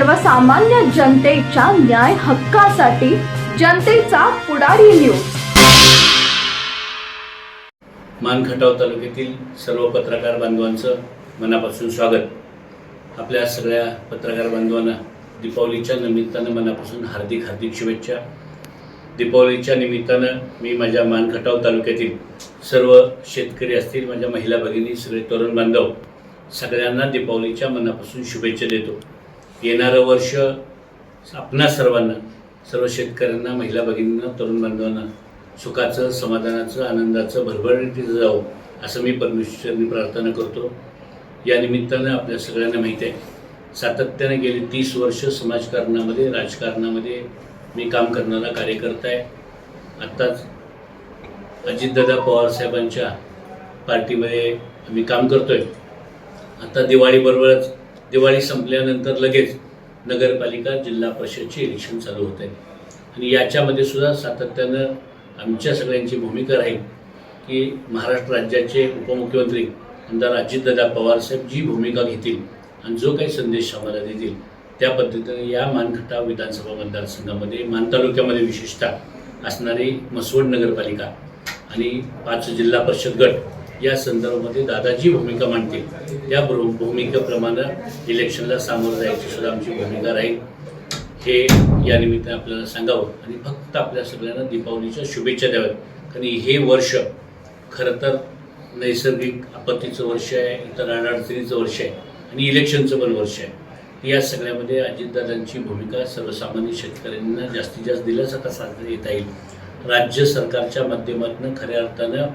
सर्वसामान्य जनतेच्या न्याय हक्कासाठी जनतेचा पुढारी न्यूज मानखटाव तालुक्यातील सर्व पत्रकार बांधवांचं मनापासून स्वागत. आपल्या सगळ्या पत्रकार बांधवांना दीपावलीच्या निमित्तानं मनापासून हार्दिक हार्दिक शुभेच्छा. दीपावलीच्या निमित्तानं मी माझ्या मानखटाव तालुक्यातील सर्व शेतकरी असतील माझ्या महिला भगिनी सगळे तरुण बांधव सगळ्यांना दीपावलीच्या मनापासून शुभेच्छा देतो. येणारं वर्ष आपणा सर्वांना सर्व शेतकऱ्यांना महिला भगिनींना तरुण बांधवांना सुखाचं समाधानाचं आनंदाचं भरभरणीचं जावं असं मी परमेश्वरनी प्रार्थना करतो. या निमित्तानं आपल्या सगळ्यांना माहीत आहे सातत्याने गेली तीस वर्ष समाजकारणामध्ये राजकारणामध्ये मी काम करणारा कार्यकर्ता आहे. आत्ताच अजितदादा पवारसाहेबांच्या पार्टीमध्ये मी काम करतो आहे आता दिवाळीबरोबरच दिवाळी संपल्यानंतर लगेच नगरपालिका जिल्हा परिषदचे इलेक्शन चालू होत. आहे आणि याच्यामध्ये सुद्धा सातत्यानं आमच्या सगळ्यांची भूमिका राहील की महाराष्ट्र राज्याचे उपमुख्यमंत्री आमदार अजितदादा पवारसाहेब जी भूमिका घेतील आणि जो काही संदेश आम्हाला देतील त्या पद्धतीने या मानखटा विधानसभा मतदारसंघामध्ये मान तालुक्यामध्ये विशेषतः असणारी मसवड नगरपालिका आणि पाच जिल्हा परिषद गट या संदर्भामध्ये दादाजी भूमिका मांडतील. त्या भूमिकेप्रमाणे इलेक्शनला सामोरं जायची सुद्धा आमची भूमिका राहील. हे या निमित्ताने आपल्याला सांगावं. आणि फक्त आपल्या सगळ्यांना दीपावलीच्या शुभेच्छा द्याव्यात. कारण हे वर्ष खरं तर नैसर्गिक आपत्तीचं वर्ष आहे इतर अडचणीचं वर्ष आहे आणि इलेक्शनचं पण वर्ष आहे. या सगळ्यामध्ये अजितदादांची भूमिका सर्वसामान्य शेतकऱ्यांना जास्तीत जास्त दिलासा कसा येता येईल. राज्य सरकारच्या माध्यमातून खऱ्या अर्थानं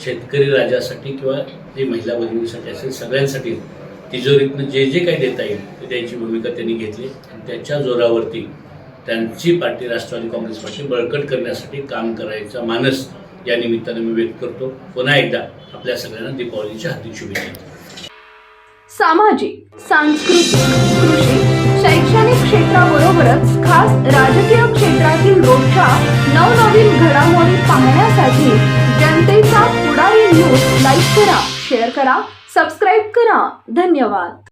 शेतकरी राजासाठी किंवा जे महिला भगिनीसाठी असेल सगळ्यांसाठी तिजोरीतनं जे जे काही देता येईल ते द्यायची भूमिका त्यांनी घेतली. आणि त्याच्या जोरावरती त्यांची पार्टी राष्ट्रवादी काँग्रेस पार्टी बळकट करण्यासाठी काम करायचा मानस या निमित्तानं मी व्यक्त करतो. पुन्हा एकदा आपल्या सगळ्यांना दीपावलीच्या हार्दिक शुभेच्छा. सामाजिक सांस्कृतिक कृषी शैक्षणिक क्षेत्राबरोबरच खास राजकीय क्षेत्रातील रोजच्या नवनवीन घडामोडी पाहण्यासाठी जनतेचा पुढारी न्यूज. लाईक करा शेअर करा सबस्क्राईब करा. धन्यवाद.